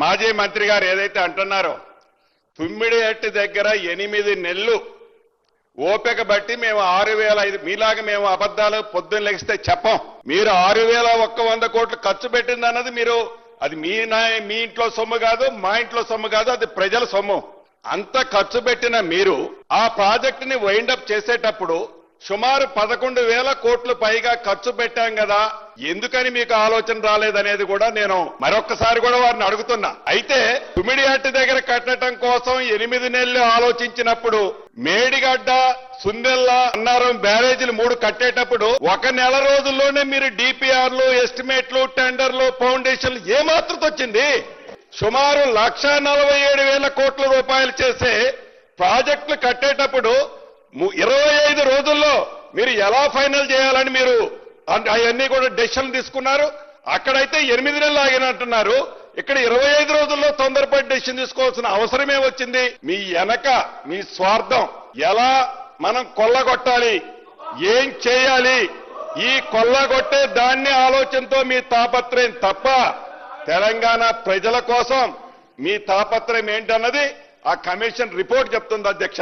మాజీ మంత్రి గారు ఏదైతే అంటున్నారో తుమ్మిడిహట్టి దగ్గర ఎనిమిది నెలలు ఓపిక బట్టి మేము ఆరు వేల ఐదు మీలాగా మేము అబద్ధాలు పొద్దున్న లెగిస్తే చెప్పం. మీరు ఆరు వేల ఒక్క వంద కోట్లు ఖర్చు పెట్టింది అన్నది మీరు అది మీ నా మీ ఇంట్లో సొమ్ము కాదు మా ఇంట్లో సొమ్ము కాదు అది ప్రజల సొమ్ము. అంత ఖర్చు పెట్టిన మీరు ఆ ప్రాజెక్టుని వైండప్ చేసేటప్పుడు సుమారు పదకొండు వేల కోట్లు పైగా ఖర్చు పెట్టాం కదా. ఎందుకని మీకు ఆలోచన రాలేదనేది కూడా నేను మరొక్కసారి కూడా వారిని అడుగుతున్నా. అయితే తుమిడిహట్టి దగ్గర కట్టడం కోసం ఎనిమిది నెలలు ఆలోచించినప్పుడు మేడిగడ్డ సుందెల్ల అన్నారం బ్యారేజీలు మూడు కట్టేటప్పుడు ఒక నెల రోజుల్లోనే మీరు డిపిఆర్లు ఎస్టిమేట్లు టెండర్లు ఫౌండేషన్లు ఏమాత్రం వచ్చింది సుమారు లక్ష నలభై ఏడు వేల కోట్ల రూపాయలు చేసే ప్రాజెక్టులు కట్టేటప్పుడు ము- ఇరవై ఐదు రోజుల్లో మీరు ఎలా ఫైనల్ చేయాలని మీరు అంటే అవన్నీ కూడా డెసిషన్ తీసుకున్నారు. అక్కడైతే ఎనిమిది నెలలు ఆగినట్టున్నారు. ఇక్కడ ఇరవై ఐదు రోజుల్లో తొందరపడి డెసిషన్ తీసుకోవాల్సిన అవసరమే వచ్చింది. మీ వెనక మీ స్వార్థం ఎలా మనం కొల్లగొట్టాలి? ఏం చేయాలి? ఈ కొల్లగొట్టే దాన్ని ఆలోచనతో మీ తాపత్రయం తప్ప తెలంగాణ ప్రజల కోసం మీ తాపత్రయం ఏంటన్నది ఆ కమిషన్ రిపోర్ట్ చెప్తుంది అధ్యక్ష.